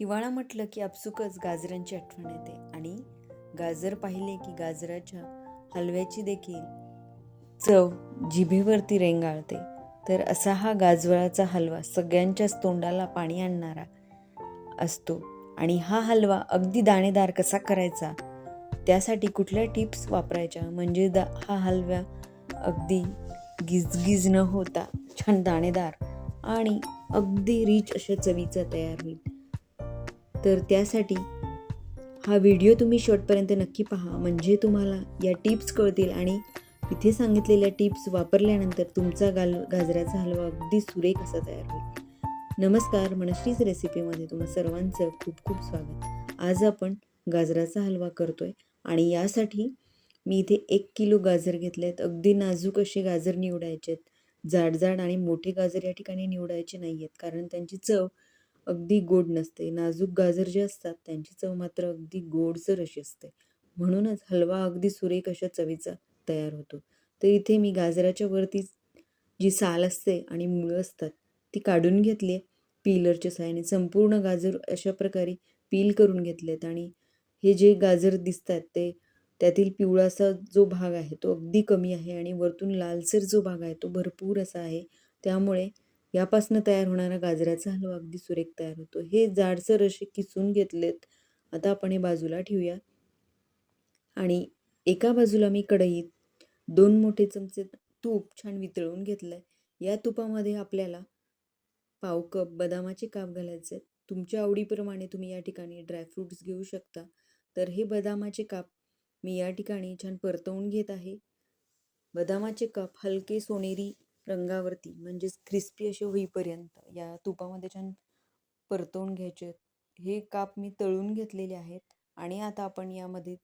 हिवाळा म्हटलं की आपसुकच गाजरांची आठवण येते आणि गाजर पाहिले की गाजराच्या हलव्याची देखील चव जिभेवरती रेंगाळते. तर असा हा गाजराचा हलवा सगळ्यांच्याच तोंडाला पाणी आणणारा असतो आणि हा हलवा अगदी दाणेदार कसा करायचा त्यासाठी कुठल्या टिप्स वापरायच्या? म्हणजे दा हा हलवा अगदी गिजगिज न होता छान दाणेदार आणि अगदी रिच अशा चवीचा तयार होईल. तर त्यासाठी हा व्हिडिओ तुम्ही शेवटपर्यंत नक्की पहा. म्हणजे तुम्हाला या टिप्स कळतील आणि इथे सांगितलेल्या टिप्स वापरल्यानंतर तुमचा गाल गाजराचा हलवा अगदी सुरेख असा तयार होईल. नमस्कार मनश्रीच रेसिपीमध्ये तुम्हा सर्वांचं खूप खूप स्वागत. आज आपण गाजराचा हलवा करतोय आणि यासाठी मी इथे एक किलो गाजर घेतले आहेत अगदी नाजूक असे गाजर निवडायचे आहेत जाड जाड आणि मोठे गाजर या ठिकाणी निवडायचे नाही आहेत कारण त्यांची चव अगदी गोड नसते. नाजूक गाजर जे असतात त्यांची चव मात्र अगदी गोडसर अशी असते. म्हणूनच हलवा अगदी सुरेख अशा चवीचा तयार होतो. तर इथे मी गाजराच्या वरती जी साल असते आणि मुळं असतात ती काढून घेतली आहे. पीलरच्या सहाय्याने संपूर्ण गाजर अशा प्रकारे पील करून घेतलेत आणि हे जे गाजर दिसतात ते त्यातील पिवळासा जो भाग आहे तो अगदी कमी आहे आणि वरतून लालसर जो भाग आहे तो भरपूर असा आहे. त्यामुळे यापासनं तयार होणारा गाजराचा हलवा अगदी सुरेख तयार होतो. हे जाडसर असे किसून घेतलेत. आता आपण हे बाजूला ठेवूया आणि एका बाजूला मी कढईत दोन मोठे चमचे तूप छान वितळून घेतलं आहे या तुपामध्ये आपल्याला पाव कप बदामाचे काप घालायचे. आहेत तुमच्या आवडीप्रमाणे तुम्ही या ठिकाणी ड्रायफ्रूट्स घेऊ शकता. तर हे बदामाचे काप मी या ठिकाणी छान परतवून घेत आहे. बदामाचे काप हलके सोनेरी रंगावरती म्हणजेच क्रिस्पी असे होईपर्यंत या तुपामध्ये छान परतवून घ्यायचे. हे काप मी तळून घेतलेले आहेत आणि आता आपण यामध्ये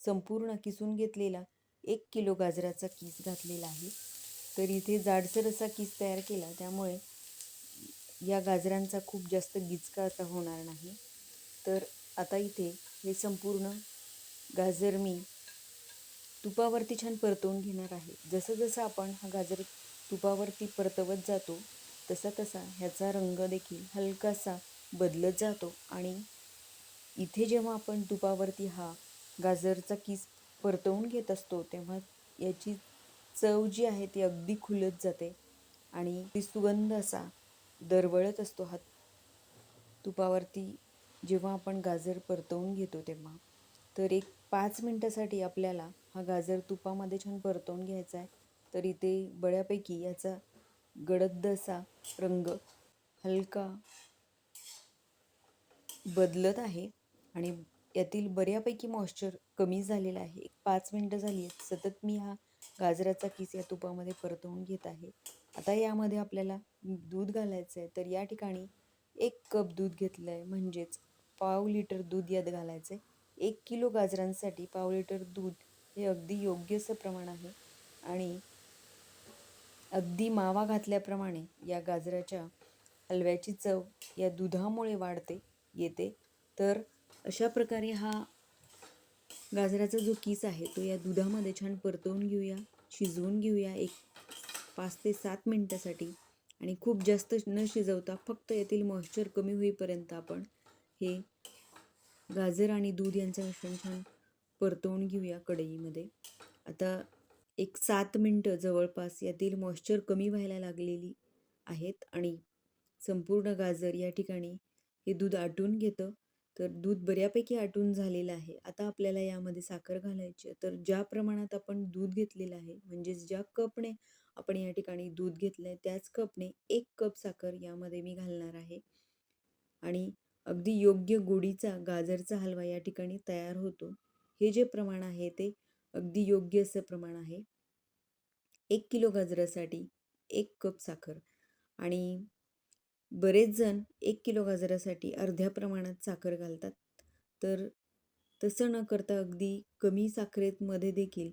संपूर्ण किसून घेतलेला एक किलो गाजराचा किस घातलेला आहे. तर इथे जाडसर असा किस तयार केला त्यामुळे या गाजरांचा खूप जास्त गिचका असा होणार नाही. तर आता इथे हे संपूर्ण गाजर मी तुपावरती छान परतवून घेणार आहे. जसं जसं आपण हा गाजर तुपावरती परतवत जातो. तसा तसा ह्याचा रंग देखील हलकासा बदलत जातो आणि इथे जेव्हा आपण तुपावरती हा गाजरचा किस परतवून घेत असतो तेव्हा याची चव जी आहे ती अगदी खुलत जाते आणि ती सुगंध असा दरवळत असतो हा तुपावरती जेव्हा आपण गाजर परतवून घेतो तेव्हा तर एक पाच मिनटासाठी आपल्याला हा गाजर तुपामध्ये छान परतवून घ्यायचा आहे. तर इथे बऱ्यापैकी याचा गडद असा रंग हलका बदलत आहे आणि यातील बऱ्यापैकी मॉइश्चर कमी झालेला आहे. एक पाच मिनटं झाली आहेत. सतत मी हा गाजराचा किस या तुपामध्ये परतवून घेत आहे. आता यामध्ये आपल्याला दूध घालायचं आहे तर या ठिकाणी एक कप दूध घेतलं आहे म्हणजेच पाव लिटर दूध यात घालायचं आहे एक किलो गाजरांसाठी पाव लिटर दूध हे अगदी योग्य असं प्रमाण आहे. आणि अगदी मावा घातल्याप्रमाणे या गाजराच्या हलव्याची चव या दुधामुळे वाढते येते. तर अशा प्रकारे हा गाजराचा जो किस आहे तो या दुधामध्ये छान परतवून घेऊया शिजवून घेऊया एक पाच ते सात मिनटासाठी. आणि खूप जास्त न शिजवता फक्त यातील मॉइश्चर कमी होईपर्यंत आपण हे गाजर आणि दूध यांचं मिश्रण छान परतवून घेऊया कढईमध्ये. आता एक सात मिनटं जवळपास यातील मॉइश्चर कमी व्हायला लागलेली आहेत आणि संपूर्ण गाजर या ठिकाणी हे दूध आटून घेतं. तर दूध बऱ्यापैकी आटून झालेलं आहे. आता आपल्याला यामध्ये साखर घालायची तर ज्या प्रमाणात आपण दूध घेतलेलं आहे म्हणजेच ज्या कपने आपण या ठिकाणी दूध घेतलं आहे त्याच कपने एक कप साखर यामध्ये मी घालणार आहे. आणि अगदी योग्य गोडीचा गाजरचा हलवा या ठिकाणी तयार होतो. हे जे प्रमाण आहे ते अगदी योग्य असं प्रमाण आहे. एक किलो गाजरासाठी एक कप साखर आणि बरेच जण एक किलो गाजरासाठी अर्ध्या प्रमाणात साखर घालतात. तर तसं न करता अगदी कमी साखरेमध्ये देखील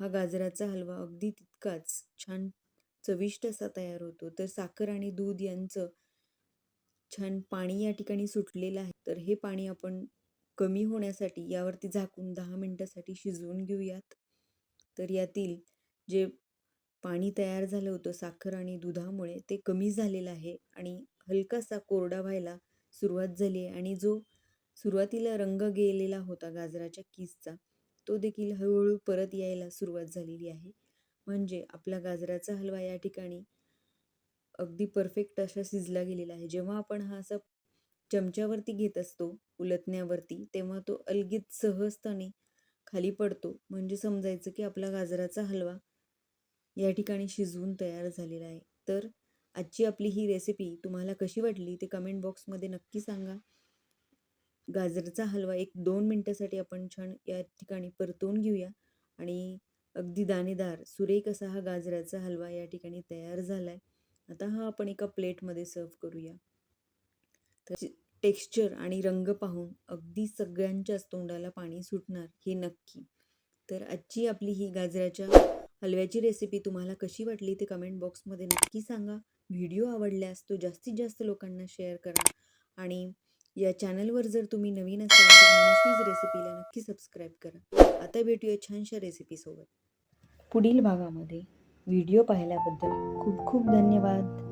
हा गाजराचा हलवा अगदी तितकाच छान चविष्ट असा तयार होतो. तर साखर आणि दूध यांचं छान पाणी या ठिकाणी सुटलेलं आहे. तर हे पाणी आपण कमी होण्यासाठी यावरती झाकून दहा मिनटासाठी शिजवून घेऊयात. तर यातील जे पाणी तयार झालं होतं साखर आणि दुधामुळे ते कमी झालेलं आहे आणि हलकासा कोरडा व्हायला सुरुवात झाली आहे आणि जो सुरुवातीला रंग गेलेला होता गाजराच्या किसचा तो देखील हळूहळू परत यायला सुरुवात झालेली आहे. म्हणजे आपला गाजराचा हलवा या ठिकाणी अगदी परफेक्ट असा शिजला गेलेला आहे. जेव्हा आपण हा असा चमच्यावरती घेत असतो उलटण्यावरती तेव्हा तो अलगीत सहजताने खाली पडतो. म्हणजे समजायचं की आपला गाजराचा हलवा या ठिकाणी शिजवून तयार झालेला आहे. तर आजची आपली ही रेसिपी तुम्हाला कशी वाटली ते कमेंट बॉक्समध्ये नक्की सांगा. गाजरचा हलवा एक दोन मिनटासाठी आपण छान या ठिकाणी परतवून घेऊया. आणि अगदी दाणेदार सुरेख असा हा गाजराचा हलवा या ठिकाणी तयार झाला आहे आता हा आपण एका प्लेटमध्ये सर्व करूया. तर टेक्स्चर आणि रंग पाहून अगदी सगळ्यांच्याच तोंडाला पाणी सुटणार हे नक्की. तर आजची आपली ही गाजराच्या हलव्याची रेसिपी तुम्हाला कशी वाटली ते कमेंट बॉक्समध्ये नक्की सांगा. व्हिडिओ आवडल्यास तो जास्तीत जास्त लोकांना शेअर करा आणि या चॅनलवर जर तुम्ही नवीन असाल तर मनस्वीज रेसिपीला नक्की सबस्क्राईब करा. आता भेटूया छानशा रेसिपीसोबत पुढील भागामध्ये व्हिडिओ पाहिल्याबद्दल खूप खूप धन्यवाद.